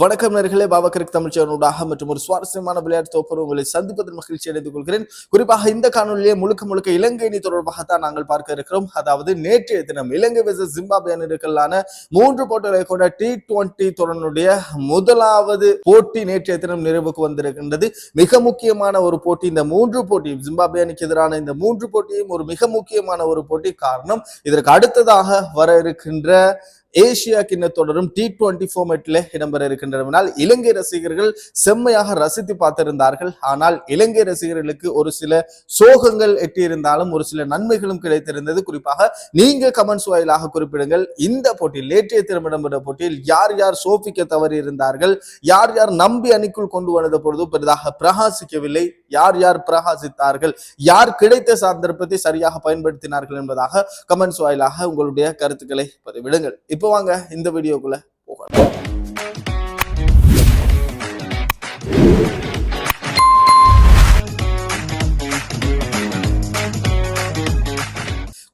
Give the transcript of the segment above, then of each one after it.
வணக்கம் நேர்களே பாபகரக் தமிழ் மற்றும் ஒரு சுவாரஸ்யமான விளையாட்டு தொகுப்பு உங்களை சந்திப்பதில் மகிழ்ச்சி அடைந்து கொள்கிறேன். குறிப்பாக இந்த காணொலியை முழுக்க முழுக்க இலங்கை அணி தொடர்பாகத்தான் நாங்கள் பார்க்க இருக்கிறோம். அதாவது நேற்றைய தினம் இலங்கை வெர்சஸ் ஜிம்பாபே அணிகளான மூன்று போட்டிகளை கொண்ட டி டுவெண்டி தொடருடைய முதலாவது போட்டி நேற்றைய தினம் நிறைவுக்கு வந்திருக்கின்றது. மிக முக்கியமான ஒரு போட்டி இந்த மூன்று போட்டியும் ஜிம்பாபே அணிக்கு எதிரான இந்த மூன்று போட்டியும் ஒரு மிக முக்கியமான ஒரு போட்டி காரணம் இதற்கு அடுத்ததாக வர இருக்கின்ற ஏசியா கிண்ண தொடரும் டி டுவெண்டி ஃபார்மேட்டில் இடம்பெற இருக்கின்றனால் இலங்கை ரசிகர்கள் செம்மையாக ரசித்து பார்த்திருந்தார்கள். ஆனால் இலங்கை ரசிகர்களுக்கு ஒரு சில சோகங்கள் எட்டியிருந்தாலும் ஒரு சில நன்மைகளும் கிடைத்திருந்தது. குறிப்பாக நீங்க கமெண்ட்ஸ் வாயிலாக குறிப்பிடுங்கள். இந்த போட்டியில் நேற்றைய தினம் இடம்பெற்ற போட்டியில் யார் யார் சோபிக்க தவறி இருந்தார்கள் யார் யார் நம்பி அணிக்குள் கொண்டு வந்த பொழுது பெரிதாக பிரகாசிக்கவில்லை. யார் யார் பிரகாசித்தார்கள்? யார் கிடைத்த சந்தர்ப்பத்தை சரியாக பயன்படுத்தினார்கள் என்பதாக கமெண்ட்ஸ் வாயிலாக உங்களுடைய கருத்துக்களை பதிவிடுங்கள். இப்போ வாங்க இந்த வீடியோக்குள்ள போகலாம்.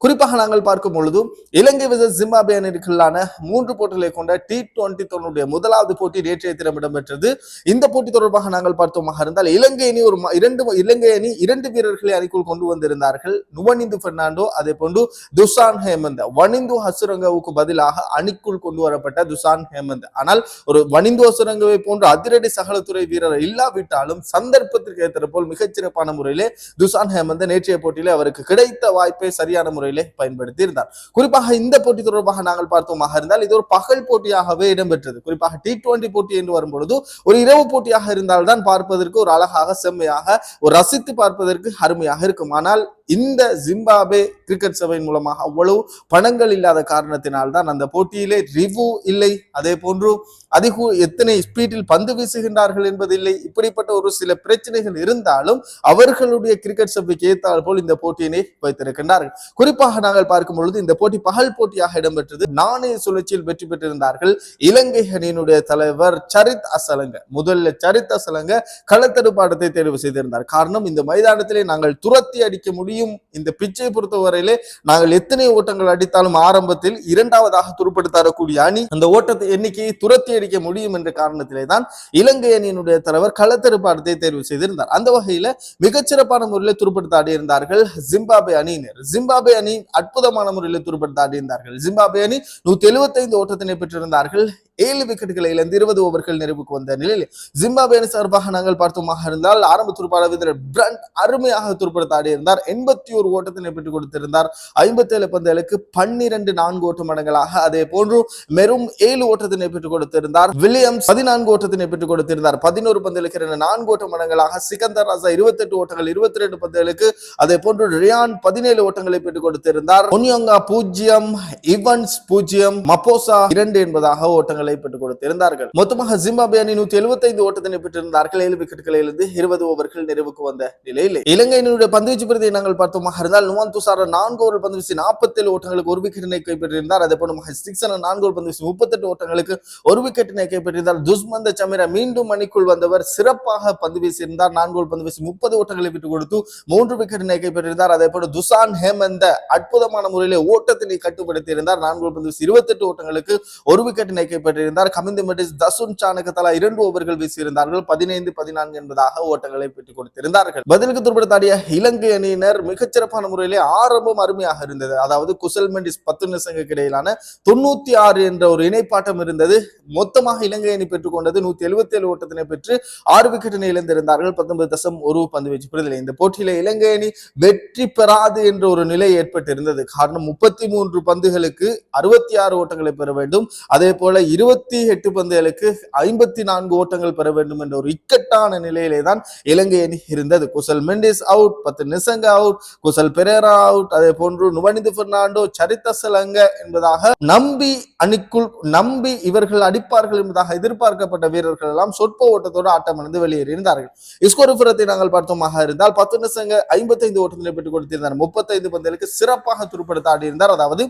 குறிப்பாக நாங்கள் பார்க்கும் பொழுது இலங்கை விசஸ் ஜிம்பாபே அணிகளுக்கான மூன்று போட்டிகளை கொண்ட டி டுவெண்டி தொடருடைய முதலாவது போட்டி நேற்றைய தினம் இடம்பெற்றது. இந்த போட்டி தொடர்பாக நாங்கள் பார்த்தோமாக இருந்தால் இலங்கை அணி ஒரு இரண்டு இலங்கை அணி இரண்டு வீரர்களை அணிக்குள் கொண்டு வந்திருந்தார்கள். நுவனிந்து பெர்னாண்டோ அதே போன்று துசான் ஹேமந்த். வனிந்து ஹசுரங்கவுக்கு பதிலாக அணிக்குள் கொண்டு வரப்பட்ட துசான் ஹேமந்த். ஆனால் ஒரு வனிந்து ஹசுரங்கவை போன்ற அதிரடி சகலத்துறை வீரர் இல்லாவிட்டாலும் சந்தர்ப்பத்திற்கு ஏற்ற போல் மிகச்சிறப்பான முறையிலே துசான் ஹேமந்த் நேற்றைய போட்டியிலே அவருக்கு கிடைத்த வாய்ப்பை சரியான முறையில் பயன்படுத்தி இருந்தார் குறிப்பாக இந்த போட்டி தொடர்பாக நாங்கள் பார்த்தோமாக இருந்தால் இது ஒரு பகல் போட்டியாகவே இடம்பெற்றது. குறிப்பாக டி டுவெண்டி போட்டி என்று வரும்பொழுது ஒரு இரவு போட்டியாக இருந்தால்தான் பார்ப்பதற்கு ஒரு அழகாக செம்மையாக ஒரு ரசித்து பார்ப்பதற்கு அருமையாக இருக்கும். ஆனால் இந்த ஜிம்பாபே கிரிக்கெட் சபையின் மூலமாக அவ்வளவு பணங்கள் இல்லாத காரணத்தினால் தான் அந்த போட்டியிலே ரிவ்யூ இல்லை. அதே போன்று அதிக எத்தனை ஸ்பீடில் பந்து வீசுகின்றார்கள் என்பதில்லை. இப்படிப்பட்ட ஒரு சில பிரச்சனைகள் இருந்தாலும் அவர்களுடைய கிரிக்கெட் சபைக்கு ஏற்றால் போல் இந்த போட்டியினை வைத்திருக்கின்றார்கள். குறிப்பாக நாங்கள் பார்க்கும் பொழுது இந்த போட்டி பகல் போட்டியாக இடம்பெற்றது. நாணய சுழற்சியில் வெற்றி பெற்றிருந்தார்கள். இலங்கை அணியினுடைய தலைவர் சரித் அசலங்க முதல்ல சரித் அசலங்க களத்தடுப்பாட்டத்தை தேர்வு செய்திருந்தார். காரணம் இந்த மைதானத்திலே நாங்கள் துரத்தி அடிக்க முடியும். இந்த பிச்சை பொறுத்தவரையிலே நாங்கள் எத்தனை ஓட்டங்கள் அடித்தாலும் ஆரம்பத்தில் இரண்டாவதாக துருப்படுத்த தரக்கூடிய அணி அந்த ஓட்டத்தை எண்ணிக்கையை துரத்தி அடிக்க முடியும் என்ற காரணத்திலே தான் இலங்கை அணியினுடைய தலைவர் களத்தடுப்பாட்டத்தை தேர்வு செய்திருந்தார். அந்த வகையில மிகச்சிறப்பான முறையில் துருப்படுத்த ஆடியிருந்தார்கள் ஜிம்பாபே அணியினர். ஜிம்பாபே அணி அற்புதமான முறையில் துருப்படுத்த ஆடியிருந்தார்கள். ஜிம்பாபே அணி நூத்தி எழுபத்தைந்து ஓட்டத்தினை பெற்றிருந்தார்கள். ஏழு விக்கெட்டுகளை இழந்து இருபது ஓவர்கள் நிறைவுக்கு வந்த நிலையில் ஜிம்பாபே அணி சார்பாக நாங்கள் பார்த்தோமாக இருந்தால் ஆரம்ப துடுப்பாளர் வீரர் பிரண்ட் அருமையாக துடுப்படுத்த ஆடியிருந்தார் எண்பத்தி ஒரு ஓட்டத்தினை பெற்றுக் கொடுத்திருந்தார். ஐம்பத்தி ஏழு பந்துகளுக்கு பன்னிரண்டு நான்கு ஓட்ட மடங்களாக அதே போன்று மெரும் ஏழு ஓட்டத்தினை பெற்றுக் கொடுத்திருந்தார். வில்லியம்ஸ் பதினான்கு ஓட்டத்தினை பெற்றுக் கொடுத்திருந்தார். பதினோரு பந்துகளுக்கு இரண்டு நான்கு ஓட்ட மடங்களாக சிகந்தர் ராசா இருபத்தி எட்டு ஓட்டங்கள் இருபத்தி ரெண்டு பந்தலுக்கு அதே போன்று ரியான் பதினேழு ஓட்டங்களை பெற்றுக் கொடுத்திருந்தார். ஒன்யோங்கா பூஜ்ஜியம் இவன்ஸ் பூஜ்ஜியம் மப்போசா இரண்டு என்பதாக ஓட்டங்களை பெற்றுக் கொடுத்திருந்தார்கள். மொத்தமாக ஜிம்பாபே அணி நூத்தி எழுபத்தைந்து ஓட்டத்தினை பெற்றிருந்தார்கள். ஏழு விக்கெட்டுகளில் இருந்து இருபது ஓவர்கள் நிறைவுக்கு வந்த நிலையில். இலங்கையினுடைய பந்துவீச்சு பிரதியை நாங்கள் பார்த்தோமாக இருந்தால் நுவான் துசார நான்கு ஓவர் பந்து வீசி நாற்பத்தேழு ஓட்டங்களுக்கு ஒரு விக்கெட்டினை கைப்பற்றியிருந்தார். அதே போல சிக்ஸன் நான்கு ஓவர் பந்து வீசி முப்பத்தெட்டு ஓட்டங்களுக்கு ஒரு விக்கெட்டினை கைப்பற்றியிருந்தார். துஷ்மந்த சமிரா மீண்டும் அணிக்குள் வந்தவர் சிறப்பாக பந்து வீசியிருந்தார். நான்கு ஓவர் பந்து வீசி முப்பது ஓட்டங்களை விட்டுக் கொடுத்து மூன்று விக்கெட்டினை கைப்பற்றியிருந்தார். அதே போல துசான் ஹேமந்த அற்புதமான முறையிலே ஓட்டத்தினை கட்டுப்படுத்தி இருந்தார் நான்கு ஓவர் பந்து வீசி இருபத்தெட்டு ஓட்டங்களுக்கு ஒரு விக்கெட்டினை கைப்பற்றியிருந்தார் கமிந்து மெட்டிஸ் தசுன் சானுக்கு தலா இரண்டு ஓவர்கள் வீசியிருந்தார்கள். பதினைந்து பதினான்கு என்பதாக ஓட்டங்களை பெற்றுக் கொடுத்திருந்தார்கள். பதிலுக்கு துருப்படுத்தாடிய இலங்கை அணியினர் மிகச்சிறப்பான முறையிலே ஆரம்பம் அருமையாக இருந்தது. அதாவது குசல் மெண்டிஸ் பத்து நிமிஷங்களுக்கு இடையிலான தொண்ணூத்தி ஆறு என்ற ஒரு இணைப்பாட்டம் இருந்தது. மொத்தமாக இலங்கை அணி பெற்றுக்கொண்டது நூத்தி எழுபத்தி ஏழு ஓட்டத்தினை பெற்று ஆறு விக்கெட்டினை இழந்திருந்தார்கள். பத்தொன்பது தசம் ஒரு பந்து வீச்சு புரிதலை இந்த போட்டியில இலங்கை அணி வெற்றி பெறாது என்ற ஒரு நிலை ஏற்பட்டிருந்தது. காரணம் முப்பத்தி மூன்று பந்துகளுக்கு அறுபத்தி ஆறு ஓட்டங்களை பெற வேண்டும். அதே போல இருபது இருபத்தி எட்டு பந்துகளுக்கு ஐம்பத்தி நான்கு ஓட்டங்கள் பெற வேண்டும் என்ற ஒரு இக்கட்டான நிலையிலே தான் இலங்கை அணி இருந்தது. குசல் மெண்டிஸ் அவுட் பத்து நிசங்க அவுட் குசல் பெரேரா அவுட் அதே போன்று நுவனிது பெர்னாண்டோ சரித்த சலங்க என்பதாக நம்பி அணிக்குள் நம்பி இவர்கள் அடிப்பார்கள் என்பதாக எதிர்பார்க்கப்பட்ட வீரர்கள் எல்லாம் சொற்ப ஓட்டத்தோடு ஆட்டமடைந்து வெளியேறியிருந்தார்கள். இஸ்கோரிபுரத்தை நாங்கள் பார்த்தோமாக இருந்தால் பத்து நிசங்க ஐம்பத்தைந்து ஓட்டங்களை பெற்றுக் கொடுத்திருந்தார். முப்பத்தைந்து பந்துகளுக்கு சிறப்பாக துருப்படுத்த ஆடியிருந்தார். அதாவது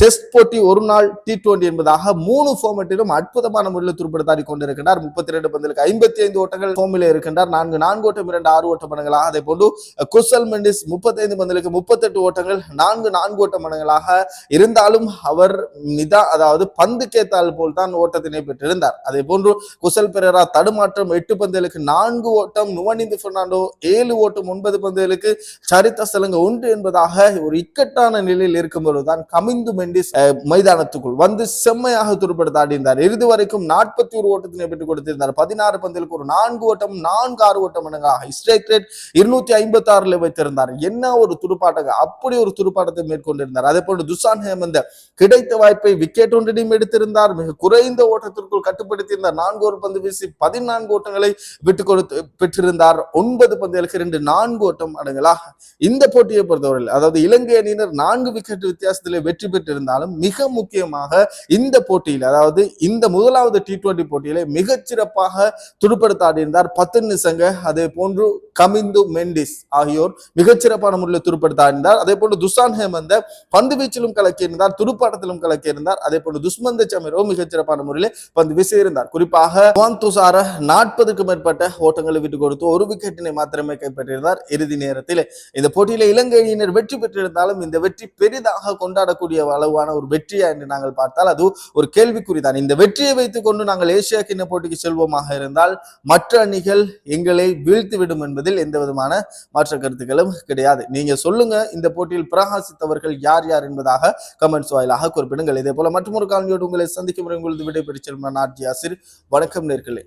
டெஸ்ட் போட்டி ஒரு நாள் டி டுவெண்டி என்பதாக மூணு ஃபார்மட்டிலும் அற்புதமான முறையில் துருப்படுத்தாடி கொண்டிருக்கின்றார். முப்பத்தி ரெண்டு பந்தலுக்கு ஐம்பத்தி ஐந்து ஓட்டங்கள் ஃபார்மில் இருக்கின்றார். நான்கு நான்கு ஓட்டம் இரண்டு ஆறு ஓட்ட மடங்களாக அதே போன்று குசல் மெண்டிஸ் முப்பத்தைந்து பந்தலுக்கு முப்பத்தெட்டு ஓட்டங்கள் நான்கு நான்கு ஓட்ட மடங்களாக இருந்தாலும் அவர் நிதா அதாவது பந்து கேத்தால் போல் தான் ஓட்டத்தினை பெற்றிருந்தார். அதே போன்று குசல் பெரரா தடுமாற்றம் எட்டு பந்துகளுக்கு நான்கு ஓட்டம் நுவனிந்து பெர்னாண்டோ ஏழு ஓட்டம் ஒன்பது பந்துகளுக்கு சரித்த சலங்க ஒன்று என்பதாக ஒரு இக்கட்டான நிலையில் இருக்கும் பொழுதுதான் கமிந்து மென் அஹ், uh, மைதானத்துக்குள் வந்து செம்மையாக துருப்படுத்த ஆடியிருந்தார் இறுதி வரைக்கும் நாற்பத்தி ஒரு ஓட்டத்தினை பெற்றுக் கொடுத்திருந்தார். பதினாறு பந்திலுக்கு ஒரு நான்கு ஓட்டம் நான்கு ஆறு ஓட்டம் மடங்காக ஸ்ட்ரைக் ரேட் இருநூத்தி ஐம்பத்தி ஆறுல வைத்திருந்தார். என்ன ஒரு துடுப்பாட்டங்க அப்படி ஒரு துடுப்பாட்டத்தை மேற்கொண்டிருந்தார். அதே போன்று துசான் ஹேமந்த கிடைத்த வாய்ப்பை விக்கெட் ஒன்றினையும் எடுத்திருந்தார். மிக குறைந்த ஓட்டத்திற்குள் கட்டுப்படுத்தியிருந்தார். நான்கு ஒரு பந்து வீசி பதினான்கு ஓட்டங்களை விட்டு கொடுத்து பெற்றிருந்தார். ஒன்பது பந்துகளுக்கு ரெண்டு நான்கு ஓட்டம் அடங்கலாக. இந்த போட்டியை பொறுத்தவரையில் அதாவது இலங்கை அணியினர் நான்கு விக்கெட் வித்தியாசத்திலே வெற்றி பெற்றிருந்தார். இருந்தாலும் மிக முக்கியமாக இந்த போட்டியில் அதாவது இந்த முதலாவது டி டுவெண்டி போட்டியிலே மிகச்சிறப்பாக துடுப்படுத்த ஆடியிருந்தார் பத்து நிசங்க அதே போன்று கமிந்து மெண்டிஸ் ஆகியோர் மிகச்சிறப்பான முறையில் துடுப்படுத்த ஆடினார் அதே போன்று துசான் ஹேமந்த பந்து வீச்சிலும் கலக்கியிருந்தார் துடுப்பாட்டத்திலும் கலக்கியிருந்தார். அதே போன்று துஷ்மந்த சமீரோ மிகச்சிறப்பான முறையில் பந்து வீசியிருந்தார். குறிப்பாக துசார நாற்பதுக்கும் மேற்பட்ட ஓட்டங்களை விட்டுக் கொடுத்து ஒரு விக்கெட்டினை மாத்திரமே கைப்பற்றியிருந்தார். இறுதி நேரத்தில் இந்த போட்டியில இலங்கை அணியினர் வெற்றி பெற்றிருந்தாலும் இந்த வெற்றி பெரிதாக கொண்டாடக்கூடிய அளவான ஒரு வெற்றியா என்று நாங்கள் பார்த்தால் அது ஒரு கேள்விக்குறிதான். இந்த வெற்றியை வைத்துக் கொண்டு நாங்கள் ஏசியா கிண்ண போட்டிக்கு செல்வோமாக இருந்தால் மற்ற அணிகள் எங்களை வீழ்த்தி விடும் என்பதில் எந்த விதமான மாற்ற கருத்துக்களும் கிடையாது. நீங்க சொல்லுங்க இந்த போட்டியில் பிரகாசித்தவர்கள் யார் யார் என்பதாக கமெண்ட்ஸ் வாயிலாக குறிப்பிடுங்கள். இதே போல மற்றொரு காலனியோடு உங்களை சந்திக்கும் உங்களது விடைபெற்று செல்வன் ஆர்ஜி ஆசிர். வணக்கம் நேர்களே.